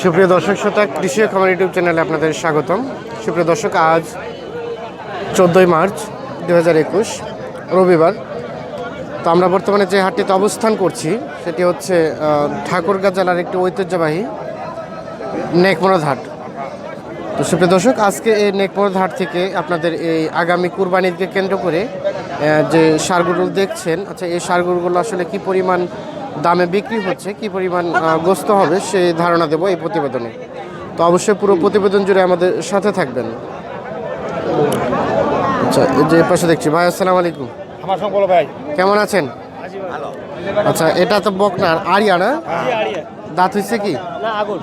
সুপ্রিয় দর্শক শ্রোতা, কৃষি ও খামার ইউটিউব চ্যানেলে আপনাদের স্বাগতম। সুপ্রিয় দর্শক, আজ চোদ্দোই মার্চ দু হাজার একুশ, রবিবার। তো আমরা বর্তমানে যে হাটটিতে অবস্থান করছি, সেটি হচ্ছে ঠাকুরগাঁ জেলার একটি ঐতিহ্যবাহী নেকমরদ হাট। তো সুপ্রিয় দর্শক, আজকে এই নেকমরদ হাট থেকে আপনাদের এই আগামী কুরবানিকে কেন্দ্র করে যে সারগুলো দেখছেন আচ্ছা এই সারগুলোগুলো আসলে কি পরিমাণ দামে বিক্রি হচ্ছে কি পরিমাণ গ্রস্ত হবে সেই ধারণা দেবো এই প্রতিবেদনে। তো অবশ্যই পুরো প্রতিবেদন জুড়ে আমাদের সাথে থাকবেন। আচ্ছা এই যে পাশে দেখছি। ভাই আসসালামু আলাইকুম। বলো ভাই। কেমন আছেন? আচ্ছা এটা তো বকনার আরিয়া না? দাঁত হয়েছে কি? আগুন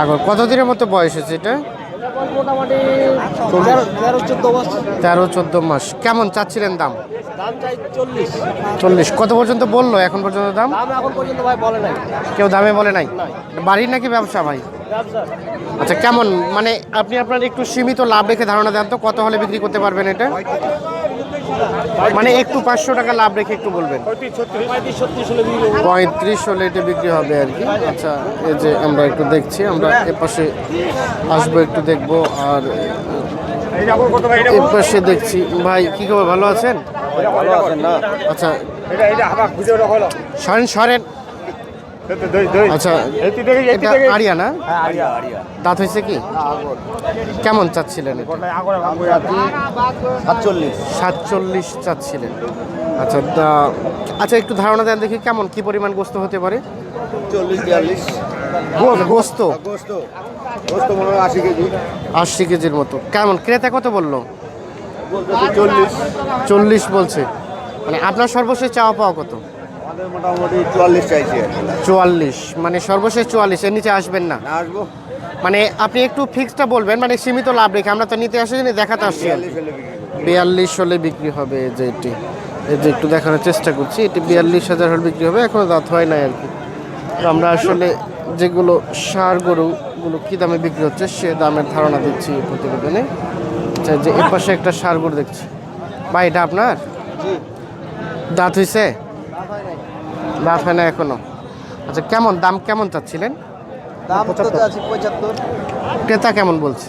আগর। কত দিনের মতো বয়স হয়েছে এটা? তেরো চোদ্দ মাস। কেমন চাচ্ছিলেন দাম? চল্লিশ। কত পর্যন্ত বলল এখন পর্যন্ত দাম? কেউ দামে বলে নাই? বাড়ির নাকি ব্যবসা ভাই? আচ্ছা কেমন? মানে আপনি আপনার একটু সীমিত লাভ রেখে ধারণা দেন তো, কত হলে বিক্রি করতে পারবেন এটা? মানে একটু পাঁচশো টাকা লাভ রেখে একটু বলবেন। পঁয়ত্রিশ হলে এটা বিক্রি হবে আর কি। আচ্ছা এই যে আমরা একটু দেখছি আমরা এপাশে পাশে আসব একটু দেখব আর এই যাব কত ভাই এটা এ পাশে দেখছি। ভাই কি খবর? ভালো আছেন? ভালো আছেন না? আচ্ছা। সরেন সরেন। আচ্ছা আরিয়া না? হ্যাঁ আরিয়া আরিয়া দাঁত হয়েছে কি? কেমন চাচ্ছিলেন 47 সাতচল্লিশ। চাচ্ছিলেন। আচ্ছা দা- আচ্ছা একটু ধারণা দেন দেখি কেমন কি পরিমাণ গোস্ত হতে পারে? 40 42 গো- গোস্ত? গোস্ত। গোস্ত 80 কেজি। আশি কেজির মতো। কেমন ক্রেতা কত বলল? 40 চল্লিশ বলছে। মানে আপনার সর্বশেষ চাওয়া পাওয়া কত? আমাদের মোটামুটি 44 চাইছে। চুয়াল্লিশ মানে সর্বশেষ চুয়াল্লিশ এর নিচে আসবেন না? আসব। মানে আপনি একটু ফিক্সটা বলবেন মানে সীমিত লাভ রেখে আমরা তো নিতে আসি দেখাতে আসছি আর কি। 40 হলে বিক্রি করব। বিয়াল্লিশ হলে বিক্রি হবে যে এটি। এই যে একটু দেখানোর চেষ্টা করছি এটি বিয়াল্লিশ হাজার হলে বিক্রি হবে এখনও দাঁত হয় নাই আর কি। আমরা আসলে যেগুলো সার গরুগুলো কী দামে বিক্রি হচ্ছে সে দামের ধারণা দিচ্ছি প্রতিবেদনে। আচ্ছা যে এ পাশে একটা সার গরু দেখছি। ভাই এটা আপনার? দাঁত হয়েছে দাঁত হয় না এখনও। আচ্ছা কেমন? দাম কেমন চাচ্ছিলেন? দাম তো আছে পঁচাত্তর। ক্রেতা কেমন বলছে?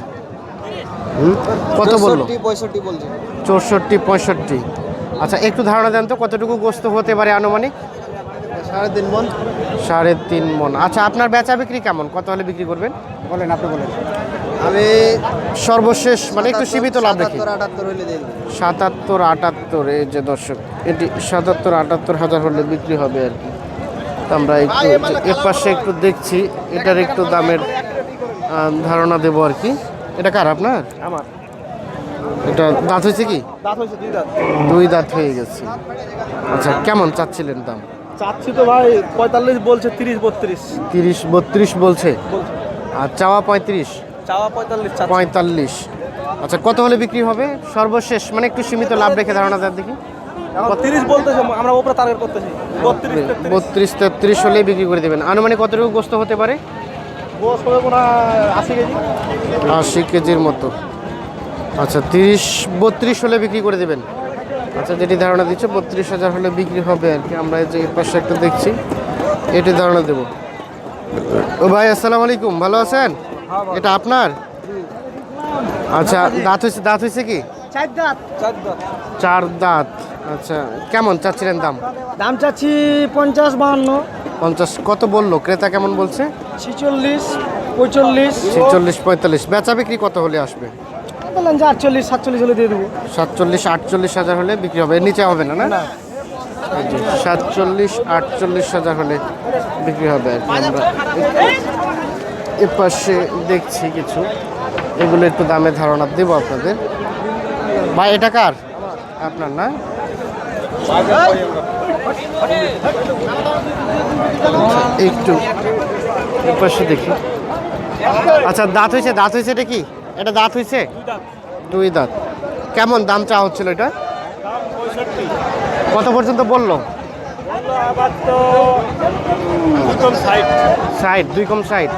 কত বলল? পঁয়ষট্টি বলছে। চৌষট্টি পঁয়ষট্টি। আচ্ছা একটু ধারণা দেন তো কতটুকু গোস্ত হতে পারে আনুমানিক? সাড়ে তিন মন। সাড়ে তিন মন। আচ্ছা আপনার বেচা বিক্রি কেমন? কত হলে বিক্রি করবেন? বলেন আপনি বলেন। আমি সর্বশেষ মানে একটু সীমিত লাভ রেখে সাতাত্তর আটাত্তর এই যে দর্শক এটি সাতাত্তর আটাত্তর হাজার হলে বিক্রি হবে আর কি। আমরা একটু এর পাশে একটু দেখছি এটার একটু দামের ধারণা দেবো আর কি। এটা কার আপনার? আমার। এটা দাঁত হয়েছে কি? দাঁত হয়েছে দুই দাঁত। দুই দাঁত হয়ে গেছে। আচ্ছা কেমন চাচ্ছিলেন দাম? চাচ্ছি তো ভাই পঁয়তাল্লিশ বলছে তিরিশ বত্রিশ। তিরিশ বত্রিশ বলছে। আর চাওয়া পঁয়ত্রিশ? চাওয়া পঁয়তাল্লিশ পঁয়তাল্লিশ। আচ্ছা কত হলে বিক্রি হবে? সর্বশেষ মানে একটু সীমিত লাভ রেখে ধারণা দেন দেখি। তিরিশ বলতেছে আমরা ওপরে টার্গেট করতেছি। বত্রিশ তেত্রিশ। হলেই বিক্রি করে দেবেন। আনুমানিক কতটুকু গোস্ত হতে পারে? আশি কেজি। আশি কেজির মতো। আচ্ছা তিরিশ বত্রিশ হলে বিক্রি করে দেবেন। আচ্ছা যেটি ধারণা দিচ্ছে বত্রিশ হাজার হলে বিক্রি হবে আর কি। আমরা যে পাশে একটা দেখছি এটি ধারণা দেব। ও ভাই আসসালামু আলাইকুম। ভালো আছেন? এটা আপনার? আচ্ছা দাঁত হয়েছে দাঁত হয়েছে কি? চার দাঁত। চার দাঁত। চার দাঁত। আচ্ছা কেমন চাচ্ছিলেন দাম? দাম চাচ্ছি পঞ্চাশ বাহান্ন। পঞ্চাশ কত বলল? ক্রেতা কেমন বলছে? ছিচল্লিশ পঁয়চল্লিশ। ছেচল্লিশ পঁয়তাল্লিশ। বেচা বিক্রি কত হলে আসবে? বললেন যে আটচল্লিশ সাতচল্লিশ হলে দিয়ে দেবো। সাতচল্লিশ আটচল্লিশ হাজার হলে বিক্রি হবে। নিচে হবে না? না। সাতচল্লিশ আটচল্লিশ হাজার হলে বিক্রি হবে আর কি আমরা। এ পাশে দেখছি কিছু। এগুলো একটু দামে ধারণা দেব আপনাদের। ভাই, এটা কার? আপনার না? একটু এ পাশে দেখি। আচ্ছা দাঁত হয়েছে দাঁত হয়েছে এটা কি? এটা দাঁত হয়েছে? দুই দাঁত। কেমন দাম চাওয়া হচ্ছিল এটা? কত পর্যন্ত বলল? ষাট দুই কম ষাট।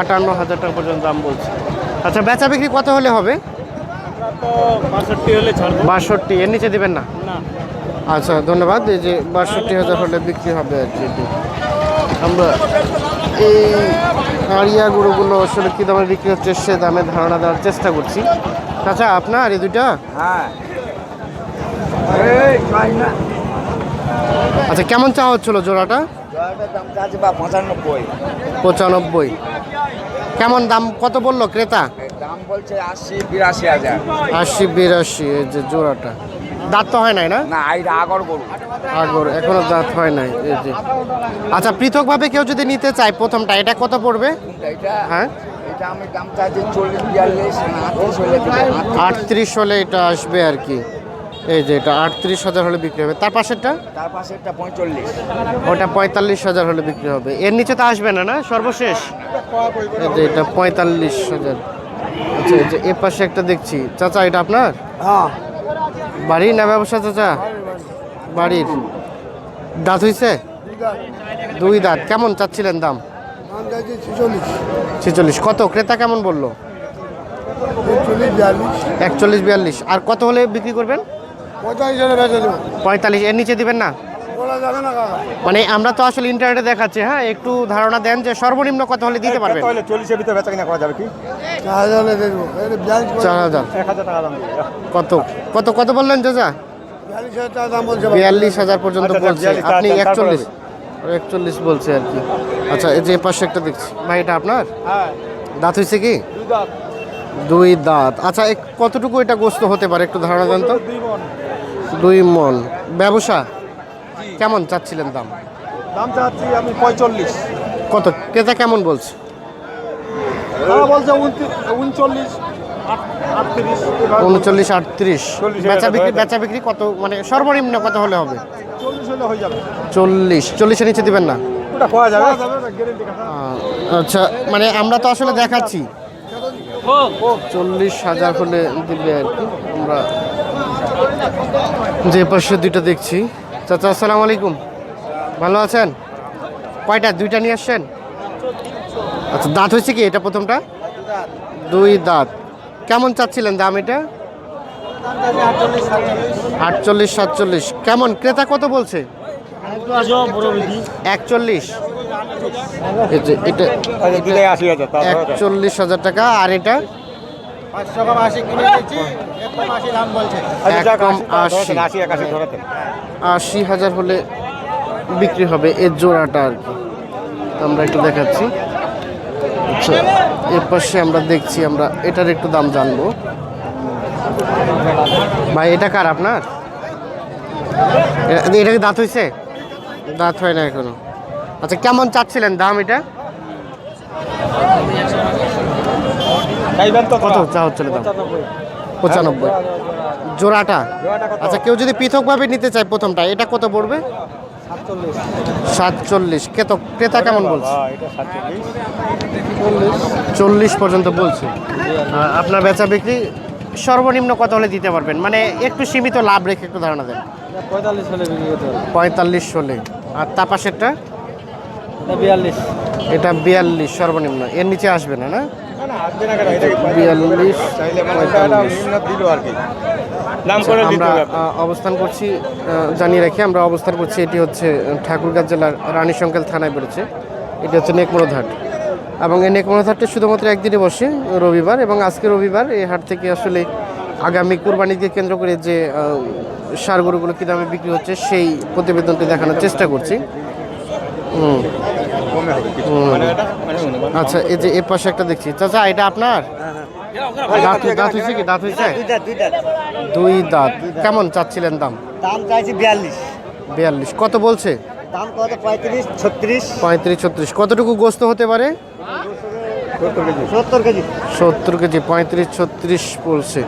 আটান্ন হাজার টাকা পর্যন্ত দাম বলছে। আচ্ছা বেচা বিক্রি কত হলে হবে? বাষট্টি হলে ছাড়বো। বাষট্টি এর নিচে দিবেন না? আচ্ছা ধন্যবাদ। এই যে বাষট্টি হাজার হলে বিক্রি হবে আর কি। আমরা এই আড়িয়া গরুগুলো আসলে কী দামে বিক্রি হচ্ছে সে দামে ধারণা দেওয়ার চেষ্টা করছি। চাচা আপনার এই দুইটা? হ্যাঁ। আচ্ছা কেমন চাওয়া হচ্ছিল জোড়াটা? পঁচানব্বই। পঁচানব্বই। কেমন দাম কত বলল ক্রেতা? দাম বলছে আশি বিরাশি হাজার। আশি বিরাশি এই যে জোড়াটা। দাঁত তো হয় নাই না? আগর গরু। আগর এখনও দাঁত হয় নাই এই যে। আচ্ছা পৃথকভাবে কেউ যদি নিতে চায় প্রথমটা এটা কত পড়বে? এটা? হ্যাঁ। আটত্রিশ হলে এটা আসবে আর কি। এই যে এটা আটত্রিশ হাজার হলে বিক্রি হবে। তার পাশেরটা? তার পাশে একটা পঁয়তাল্লিশ। ওটা পঁয়তাল্লিশ হাজার হলে বিক্রি হবে। এর নিচে তো আসবে না না? সর্বশেষ? এই যে এটা পঁয়তাল্লিশ হাজার। আচ্ছা এই যে এ পাশে একটা দেখছি। চাচা এটা আপনার? হ্যাঁ। বাড়ি না ব্যবসা চাচা? বাড়ির। দাঁত হয়েছে দুই দাঁত। কেমন চাচ্ছিলেন দাম? ছেচল্লিশ। কত? ক্রেতা কেমন বলল? একচল্লিশ বিয়াল্লিশ। আর কত হলে বিক্রি করবেন? পঁয়তাল্লিশ এর নিচে দিবেন না? বলা যাবে না কাকা। মানে আমরা তো আসলে ইন্টারনেটে দেখাচ্ছি হ্যাঁ? একটু ধারণা দেন যে সর্বনিম্ন কত হলে দিতে পারবেন? তাহলে চল্লিশের ভিতরে বেচা কিনা করা যাবে কি? চার হাজার কত? কত? কত বললেন চাচা? বিয়াল্লিশ হাজার বলছে বিয়াল্লিশ হাজার পর্যন্ত আচ্ছা, বলছে। আপনি একচল্লিশ? একচল্লিশ বলছে আর কি। আচ্ছা এই যে পাশে একটা দেখছি। ভাই এটা আপনার? হ্যাঁ। দাঁত হয়েছে কি? দুই দাঁত। আচ্ছা এক- কতটুকু এটা গোস্ত হতে পারে? একটু ধারণা দেন তো। দুই মন। ব্যবসা? কেমন চাচ্ছিলেন দাম? দাম চাচ্ছি আমি পঁয়তাল্লিশ কত? ক্রেতা কেমন বলছে? তারা বলছে উনচল্লিশ আটত্রিশ উনচল্লিশ আটত্রিশ। বেচা বিক্রি বেচা বিক্রি কত? মানে সর্বনিম্ন কত হলে হবে? চল্লিশ হলে হয়ে যাবে। চল্লিশ। চল্লিশের নিচে দিবেন না? আচ্ছা মানে আমরা তো আসলে দেখাচ্ছি। চল্লিশ হাজার হলে দিবে আর কি আমরা যে পাশে দুইটা দেখছি। চাচা আসসালামু আলাইকুম। ভালো আছেন? কয়টা? দুইটা নিয়ে আসছেন? আচ্ছা দাঁত হয়েছে কি এটা প্রথমটা? দুই দাঁত। কেমন চাচ্ছিলেন দাম এটা? আটচল্লিশ সাতচল্লিশ। কেমন? ক্রেতা কত বলছে? একচল্লিশ। এটা হাজার একচল্লিশ হাজার টাকা। আর এটা? আশি আশি হাজার হলে বিক্রি হবে এর জোড়াটা আর কি। আমরা একটু দেখাচ্ছি। আচ্ছা এর পাশে আমরা দেখছি আমরা এটার একটু দাম জানব। ভাই এটা কার আপনার? এটা কি দাঁত হয়েছে দাঁত হয় না এখনও। আচ্ছা কেমন চাচ্ছিলেন দাম এটা? কত? চা হচ্ছিল দাম পঁচানব্বই। জোড়াটা? আচ্ছা কেউ যদি পৃথকভাবে নিতে চায় প্রথমটা এটা কত পড়বে? সাতচল্লিশ। কেত ক্রেতা কেমন বলছে? চল্লিশ পর্যন্ত বলছে। আপনার বেচা বিক্রি সর্বনিম্ন কত হলে দিতে পারবেন? মানে একটু সীমিত লাভ রেখে একটু ধারণা দেন। পঁয়তাল্লিশ হলে আর তার পাশেরটা? বিয়াল্লিশ। এটা বিয়াল্লিশ সর্বনিম্ন। এর নিচে আসবে না না? বিয়াল্লিশ আমরা অবস্থান করছি জানিয়ে রাখি আমরা অবস্থান করছি এটি হচ্ছে ঠাকুরগাঁ জেলার রানী সংকেল থানায় পড়েছে। এটি হচ্ছে নেকমরোদ হাট এবং এই নেকমরোদ হাটটি শুধুমাত্র একদিনে বসে রবিবার এবং আজকে রবিবার এই হাট থেকে আসলে আগামী কুরবানিকে কেন্দ্র করে যে সার গরুগুলো কী দামে বিক্রি হচ্ছে সেই প্রতিবেদনটি দেখানোর চেষ্টা করছি। হুম। মানে মানে অনুমান। আচ্ছা এই যে এ পাশে একটা দেখছি। চাচা এটা আপনার? দাঁত দাঁত হয়েছে কি? দাঁত হয়েছে দুই দাঁত। কেমন চাচ্ছিলেন দাম? দাম চাইছি বিয়াল্লিশ। বিয়াল্লিশ। কত বলছে? দাম কত? পঁয়ত্রিশ ছত্রিশ। পঁয়ত্রিশ ছত্রিশ। কতটুকু গোস্ত হতে পারে? সত্তর কেজি। সত্তর কেজি। পঁয়ত্রিশ ছত্রিশ বলছে।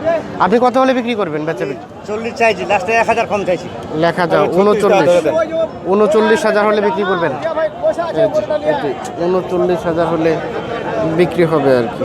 আপনি কত হলে বিক্রি করবেন বেচা বিক্রি? চল্লিশ চাইছি লাস্টে এক হাজার কম চাইছি। লেখা যাও উনচল্লিশ। উনচল্লিশ হাজার হলে বিক্রি করবেন? উনচল্লিশ হাজার হলে বিক্রি হবে আর কি।